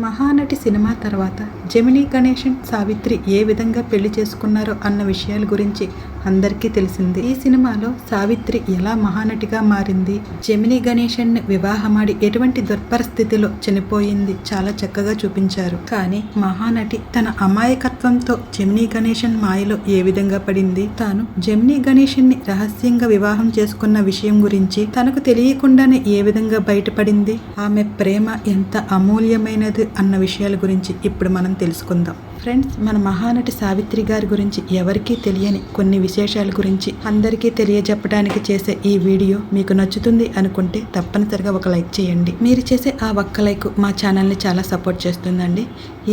Mahanati cinema తర్వాత జమినీ గణేషన్ సావిత్రి ఏ విధంగా పెళ్ళి చేసుకున్నారో అన్న విషయాల గురించి అందరికీ తెలిసింది. ఈ సినిమాలో సావిత్రి ఎలా మహానటిగా మారింది? జమినీ గణేషన్ వివాహమాడి ఎటువంటి దుర్పరిస్థితిలో చనిపోయింది? చాలా చక్కగా చూపించారు. కానీ మహానటి తన అమాయకత్వంతో జమినీ గణేషన్ మాయలో ఏ విధంగా పడింది? తాను జమినీ గణేషన్ని రహస్యంగా వివాహం చేసుకున్న విషయం గురించి తనకు తెలియకుండానే ఏ విధంగా బయటపడింది? ఆమె ప్రేమ ఎంత అమూల్యమైనది అన్న విషయాల గురించి ఇప్పుడు మనం తెలుసుకుందాం. ఫ్రెండ్స్ మన మహానటి సావిత్రి గారి గురించి ఎవరికీ తెలియని కొన్ని విశేషాల గురించి అందరికీ తెలియజెప్పడానికి చేసే ఈ వీడియో మీకు నచ్చుతుంది అనుకుంటే తప్పనిసరిగా ఒక లైక్ చేయండి. మీరు చేసే ఆ ఒక్క లైక్ మా ఛానల్ని చాలా సపోర్ట్ చేస్తుందండి.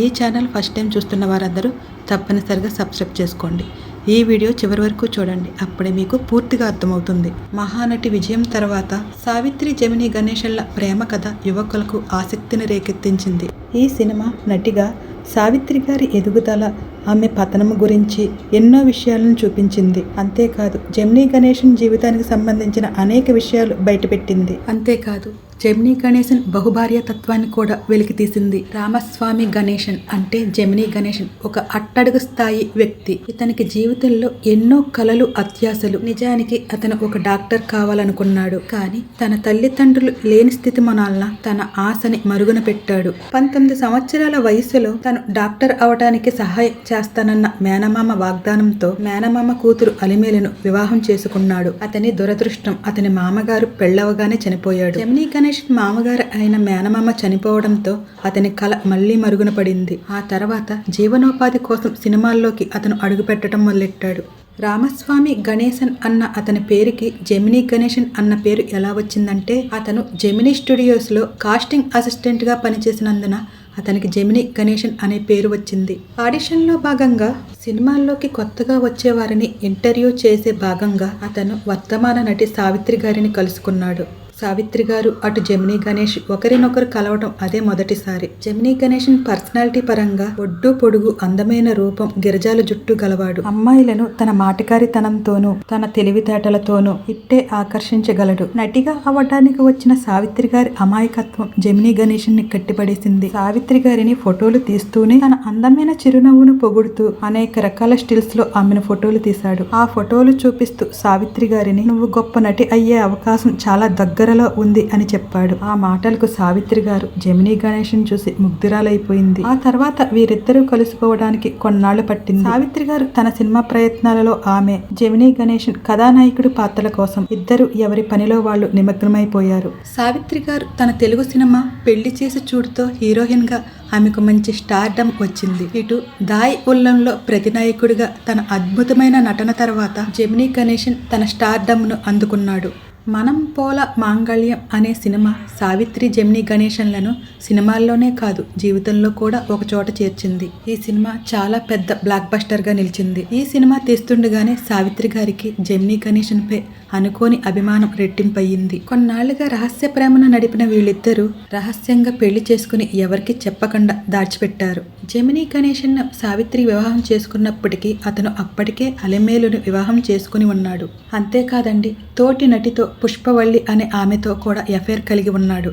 ఈ ఛానల్ ఫస్ట్ టైం చూస్తున్న వారందరూ తప్పనిసరిగా సబ్స్క్రైబ్ చేసుకోండి. ఈ వీడియో చివరి వరకు చూడండి. అప్పుడే మీకు పూర్తిగా అర్థమవుతుంది. మహానటి విజయం తర్వాత సావిత్రి జమిని గణేశన్ల ప్రేమ కథ యువకులకు ఆసక్తిని రేకెత్తించింది. ఈ సినిమా నటిగా సావిత్రి గారి ఎదుగుదల ఆమె పతనము గురించి ఎన్నో విషయాలను చూపించింది. అంతేకాదు జమినీ గణేషన్ జీవితానికి సంబంధించిన అనేక విషయాలు బయటపెట్టింది. అంతేకాదు జెమినీ గణేశన్ బహుభార్య తత్వాన్ని కూడా వెలికితీసింది రామస్వామి గణేశన్ అంటే జెమినీ గణేశన్ ఒక అట్టడుగు స్థాయి వ్యక్తి. ఇతనికి జీవితంలో ఎన్నో కలలు అత్యాశలు. నిజానికి అతను ఒక డాక్టర్ కావాలనుకున్నాడు. కానీ తన తల్లిదండ్రులు లేని స్థితి మొనాలన తన ఆశని మరుగున పెట్టాడు. పంతొమ్మిది సంవత్సరాల వయసులో తను డాక్టర్ అవడానికి సహాయం చేస్తానన్న మేనమామ వాగ్దానంతో మేనమామ కూతురు అలిమేలను వివాహం చేసుకున్నాడు. అతని దురదృష్టం అతని మామగారు పెళ్ళవగానే చనిపోయాడు. జెమినీ గణేష్ మామగారు అయిన మేనమామ చనిపోవడంతో అతని కళ మళ్ళీ మరుగున పడింది. ఆ తర్వాత జీవనోపాధి కోసం సినిమాల్లోకి అతను అడుగుపెట్టడం మొదలెట్టాడు. రామస్వామి గణేశన్ అన్న అతని పేరుకి జెమినీ గణేశన్ అన్న పేరు ఎలా వచ్చిందంటే అతను జెమినీ స్టూడియోస్లో కాస్టింగ్ అసిస్టెంట్గా పనిచేసినందున అతనికి జెమినీ గణేశన్ అనే పేరు వచ్చింది. ఆడిషన్లో భాగంగా సినిమాల్లోకి కొత్తగా వచ్చేవారిని ఇంటర్వ్యూ చేసే భాగంగా అతను వర్తమాన నటి సావిత్రి గారిని కలుసుకున్నాడు. సావిత్రి గారు అటు జమినీ గణేష్ ఒకరినొకరు కలవడం అదే మొదటిసారి. జమినీ గణేష్ పర్సనాలిటీ పరంగా ఒడ్డు పొడుగు అందమైన రూపం గిరిజాల జుట్టు గలవాడు. అమ్మాయిలను తన మాటకారితనంతోనూ తన తెలివితేటలతోనూ ఇట్టే ఆకర్షించగలడు. నటిగా అవటానికి వచ్చిన సావిత్రి గారి అమాయకత్వం జమినీ గణేష్ని కట్టిపడేసింది. సావిత్రి గారిని ఫోటోలు తీస్తూనే తన అందమైన చిరునవ్వును పొగుడుతూ అనేక రకాల స్టిల్స్లో ఆమెను ఫోటోలు తీశాడు. ఆ ఫోటోలు చూపిస్తూ సావిత్రి గారిని నువ్వు గొప్ప నటి అయ్యే అవకాశం చాలా దగ్గరలో ఉంది అని చెప్పాడు. ఆ మాటలకు సావిత్రి గారు జమినీ గణేషన్ చూసి ముగ్ధురాలైపోయింది. ఆ తర్వాత వీరిద్దరూ కలుసుకోవడానికి కొన్నాళ్ళు పట్టింది. సావిత్రి గారు తన సినిమా ప్రయత్నాలలో ఆమె జమినీ గణేషన్ కథానాయకుడు పాత్రల కోసం ఇద్దరు ఎవరి పనిలో వాళ్ళు నిమగ్నమైపోయారు. సావిత్రి గారు తన తెలుగు సినిమా పెళ్ళి చేసి చూడుతో హీరోయిన్గా ఆమెకు మంచి స్టార్డమ్ వచ్చింది. ఇటు దాయ్ ఉల్లంలో ప్రతినాయకుడిగా తన అద్భుతమైన నటన తర్వాత జమినీ గణేషన్ తన స్టార్డమ్ను అందుకున్నాడు. మనం పోల మాంగళ్యం అనే సినిమా సావిత్రి జమిని గణేశన్లను సినిమాల్లోనే కాదు జీవితంలో కూడా ఒక చోట చేర్చింది. ఈ సినిమా చాలా పెద్ద బ్లాక్ బస్టర్గా నిలిచింది. ఈ సినిమా తీస్తుండగానే సావిత్రి గారికి జెమ్ని గణేషన్పై అనుకోని అభిమానం రెట్టింపయ్యింది. కొన్నాళ్ళుగా రహస్య ప్రేమను నడిపిన వీళ్ళిద్దరూ రహస్యంగా పెళ్ళి చేసుకుని ఎవరికి చెప్పకుండా దాచిపెట్టారు. జెమినీ గణేశన్ సావిత్రి వివాహం చేసుకున్నప్పటికీ అతను అప్పటికే అలమేలును వివాహం చేసుకుని ఉన్నాడు. అంతేకాదండి తోటి నటితో పుష్పవల్లి అనే ఆమెతో కూడా ఎఫైర్ కలిగి ఉన్నాడు.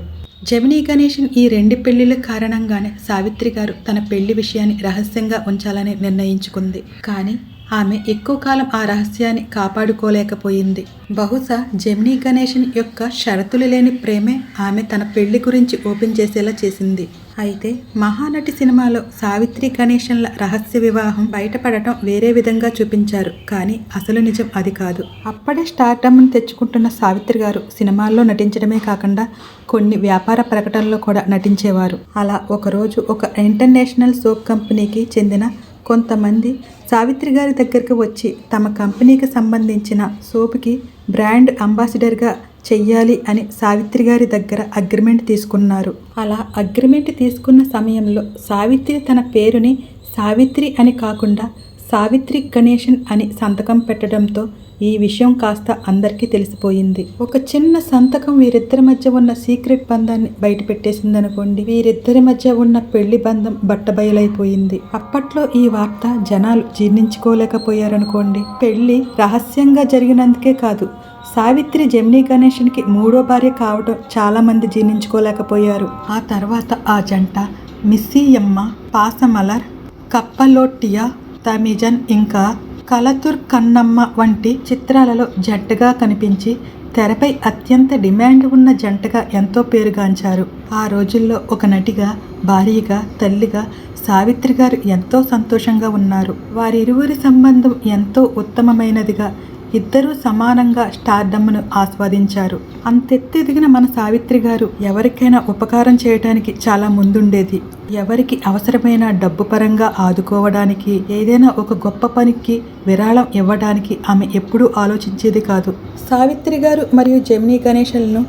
జమినీ గణేషన్ ఈ రెండు పెళ్ళిల కారణంగానే సావిత్రి గారు తన పెళ్ళి విషయాన్ని రహస్యంగా ఉంచాలని నిర్ణయించుకుంది. కానీ ఆమె ఎక్కువ కాలం ఆ రహస్యాన్ని కాపాడుకోలేకపోయింది. బహుశా జెమినీ గణేషన్ యొక్క షరతులు లేని ప్రేమే ఆమె తన పెళ్ళి గురించి ఓపెన్ చేసేలా చేసింది. అయితే మహానటి సినిమాలో సావిత్రి గణేషన్ల రహస్య వివాహం బయటపడటం వేరే విధంగా చూపించారు. కానీ అసలు నిజం అది కాదు. అప్పుడే స్టార్డమ్ను తెచ్చుకుంటున్న సావిత్రి గారు సినిమాల్లో నటించడమే కాకుండా కొన్ని వ్యాపార ప్రకటనల్లో కూడా నటించేవారు. అలా ఒకరోజు ఒక ఇంటర్నేషనల్ సోప్ కంపెనీకి చెందిన కొంతమంది సావిత్రి గారి దగ్గరికి వచ్చి తమ కంపెనీకి సంబంధించిన సోపుకి బ్రాండ్ అంబాసిడర్గా చెయ్యాలి అని సావిత్రి గారి దగ్గర అగ్రిమెంట్ తీసుకున్నారు. అలా అగ్రిమెంట్ తీసుకున్న సమయంలో సావిత్రి తన పేరుని సావిత్రి అని కాకుండా సావిత్రి గణేషన్ అని సంతకం పెట్టడంతో ఈ విషయం కాస్త అందరికీ తెలిసిపోయింది. ఒక చిన్న సంతకం వీరిద్దరి మధ్య ఉన్న సీక్రెట్ బంధాన్ని బయటపెట్టేసిందనుకోండి. వీరిద్దరి మధ్య ఉన్న పెళ్ళి బంధం బట్టబయలైపోయింది. అప్పట్లో ఈ వార్త జనాలు జీర్ణించుకోలేకపోయారనుకోండి. పెళ్ళి రహస్యంగా జరిగినందుకే కాదు సావిత్రి జమినీ గణేషన్కి మూడో భార్య కావడం చాలామంది జీర్ణించుకోలేకపోయారు. ఆ తర్వాత ఆ జంట మిస్సీయమ్మ పాసమలర్ కప్పలోటియా తమిజన్ ఇంకా కలతుర్ కన్నమ్మ వంటి చిత్రాలలో జంటగా కనిపించి తెరపై అత్యంత డిమాండ్ ఉన్న జంటగా ఎంతో పేరుగాంచారు. ఆ రోజుల్లో ఒక నటిగా భార్యగా తల్లిగా సావిత్రి గారు ఎంతో సంతోషంగా ఉన్నారు. వారిరువురి సంబంధం ఎంతో ఉత్తమమైనదిగా ఇద్దరూ సమానంగా స్టార్డమ్ను ఆస్వాదించారు. అంతెత్తెదిగిన మన సావిత్రి గారు ఎవరికైనా ఉపకారం చేయడానికి చాలా ముందుండేది. ఎవరికి అవసరమైన డబ్బు పరంగా ఆదుకోవడానికి ఏదైనా ఒక గొప్ప పనికి విరాళం ఇవ్వడానికి ఆమె ఎప్పుడూ ఆలోచించేది కాదు. సావిత్రి గారు మరియు జమినీ గణేషన్లను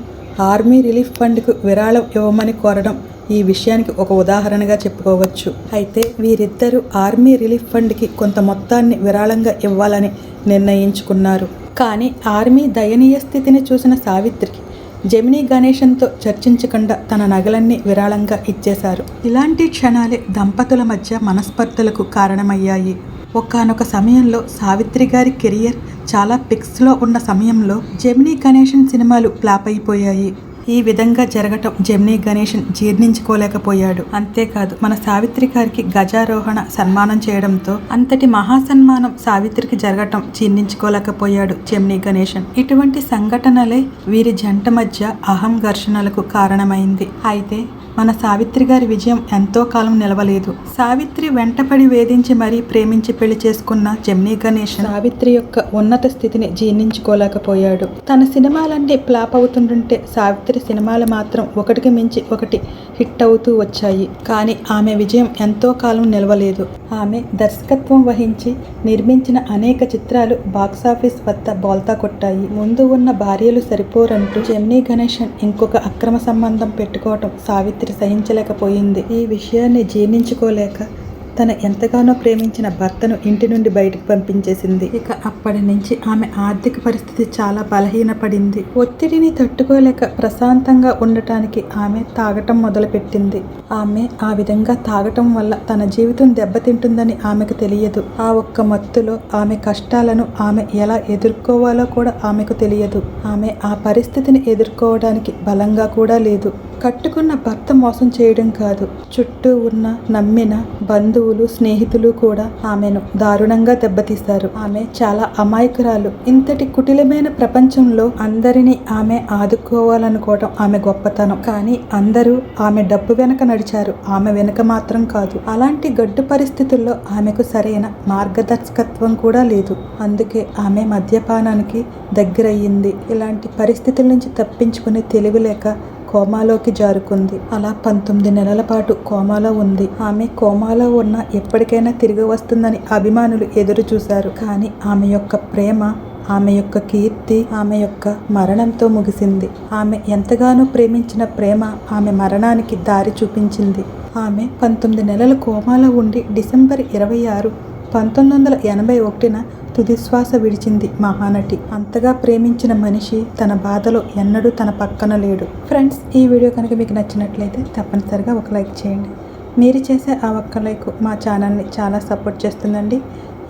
ఆర్మీ రిలీఫ్ ఫండ్కు విరాళం ఇవ్వమని కోరడం ఈ విషయానికి ఒక ఉదాహరణగా చెప్పుకోవచ్చు. అయితే వీరిద్దరూ ఆర్మీ రిలీఫ్ ఫండ్కి కొంత మొత్తాన్ని విరాళంగా ఇవ్వాలని నిర్ణయించుకున్నారు. కానీ ఆర్మీ దయనీయ స్థితిని చూసిన సావిత్రికి జమినీ గణేశన్తో చర్చించకుండా తన నగలన్నీ విరాళంగా ఇచ్చేశారు. ఇలాంటి క్షణాలే దంపతుల మధ్య మనస్పర్ధలకు కారణమయ్యాయి. ఒకానొక సమయంలో సావిత్రి గారి కెరియర్ చాలా పిక్స్లో ఉన్న సమయంలో జెమినీ గణేషన్ సినిమాలు ఫ్లాప్ అయిపోయాయి. ఈ విధంగా జరగటం జెమినీ గణేషన్ జీర్ణించుకోలేకపోయాడు. అంతేకాదు మన సావిత్రి గారికి గజారోహణ సన్మానం చేయడంతో అంతటి మహాసన్మానం సావిత్రికి జరగటం జీర్ణించుకోలేకపోయాడు జెమినీ గణేషన్ ఇటువంటి సంఘటనలే వీరి జంట మధ్య అహం ఘర్షణలకు కారణమైంది. అయితే మన సావిత్రి గారి విజయం ఎంతో కాలం నిలవలేదు. సావిత్రి వెంటపడి వేధించి మరీ ప్రేమించి పెళ్ళి చేసుకున్న జమ్నీ గణేష్ సావిత్రి యొక్క ఉన్నత స్థితిని జీర్ణించుకోలేకపోయాడు. తన సినిమాలన్నీ ఫ్లాప్ అవుతుంటుంటే సావిత్రి సినిమాలు మాత్రం ఒకటికి మించి ఒకటి హిట్ అవుతూ వచ్చాయి. కానీ ఆమె విజయం ఎంతో కాలం నిలవలేదు. ఆమె దర్శకత్వం వహించి నిర్మించిన అనేక చిత్రాలు బాక్సాఫీస్ వద్ద బోల్తా కొట్టాయి. ముందు ఉన్న భార్యలు సరిపోరంటూ జమ్నీ గణేషన్ ఇంకొక అక్రమ సంబంధం పెట్టుకోవటం సావిత్రి సహించలేకపోయింది. ఈ విషయాన్ని జీర్ణించుకోలేక తన ఎంతగానో ప్రేమించిన భర్తను ఇంటి నుండి బయటకు పంపించేసింది. ఇక అప్పటి నుంచి ఆమె ఆర్థిక పరిస్థితి చాలా బలహీనపడింది. ఒత్తిడిని తట్టుకోలేక ప్రశాంతంగా ఉండటానికి ఆమె తాగటం మొదలుపెట్టింది. ఆమె ఆ విధంగా తాగటం వల్ల తన జీవితం దెబ్బతింటుందని ఆమెకు తెలియదు. ఆ ఒక్క మత్తులో ఆమె కష్టాలను ఆమె ఎలా ఎదుర్కోవాలో కూడా ఆమెకు తెలియదు. ఆమె ఆ పరిస్థితిని ఎదుర్కోవడానికి బలంగా కూడా లేదు. కట్టుకున్న భర్త మోసం చేయడం కాదు. చుట్టూ ఉన్న నమ్మిన బంధువులు స్నేహితులు కూడా ఆమెను దారుణంగా దెబ్బతీశారు. ఆమె చాలా అమాయకురాలు. ఇంతటి కుటిలమైన ప్రపంచంలో అందరినీ ఆమె ఆదుకోవాలనుకోవడం ఆమె గొప్పతనం. కానీ అందరూ ఆమె డబ్బు వెనక నడిచారు. ఆమె వెనుక మాత్రం కాదు. అలాంటి గడ్డు పరిస్థితుల్లో ఆమెకు సరైన మార్గదర్శకత్వం కూడా లేదు. అందుకే ఆమె మద్యపానానికి దగ్గరయ్యింది. ఇలాంటి పరిస్థితుల నుంచి తప్పించుకునే తెలివి లేక కోమాలోకి జారుకుంది. అలా పంతొమ్మిది నెలల పాటు కోమాలో ఉంది. ఆమె కోమాలో ఉన్న ఎప్పటికైనా తిరిగి వస్తుందని అభిమానులు ఎదురు చూశారు. కానీ ఆమె యొక్క ప్రేమ ఆమె యొక్క కీర్తి ఆమె యొక్క మరణంతో ముగిసింది. ఆమె ఎంతగానో ప్రేమించిన ప్రేమ ఆమె మరణానికి దారి చూపించింది. ఆమె పంతొమ్మిది నెలల కోమాలో ఉండి డిసెంబర్ ఇరవై ఆరు పంతొమ్మిది వందల ఎనభై ఒకటిన తుదిశ్వాస విడిచింది మహానటి. అంతగా ప్రేమించిన మనిషి తన బాధలో ఎన్నడూ తన పక్కన లేడు. ఫ్రెండ్స్ ఈ వీడియో కనుక మీకు నచ్చినట్లయితే తప్పనిసరిగా ఒక లైక్ చేయండి. మీరు చేసే ఆ ఒక్క లైక్ మా ఛానల్ని చాలా సపోర్ట్ చేస్తుందండి.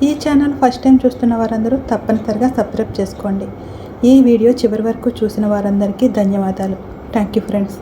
ఈ ఛానల్ ఫస్ట్ టైం చూస్తున్న వారందరూ తప్పనిసరిగా సబ్స్క్రైబ్ చేసుకోండి. ఈ వీడియో చివరి వరకు చూసిన వారందరికీ ధన్యవాదాలు. Thank you friends.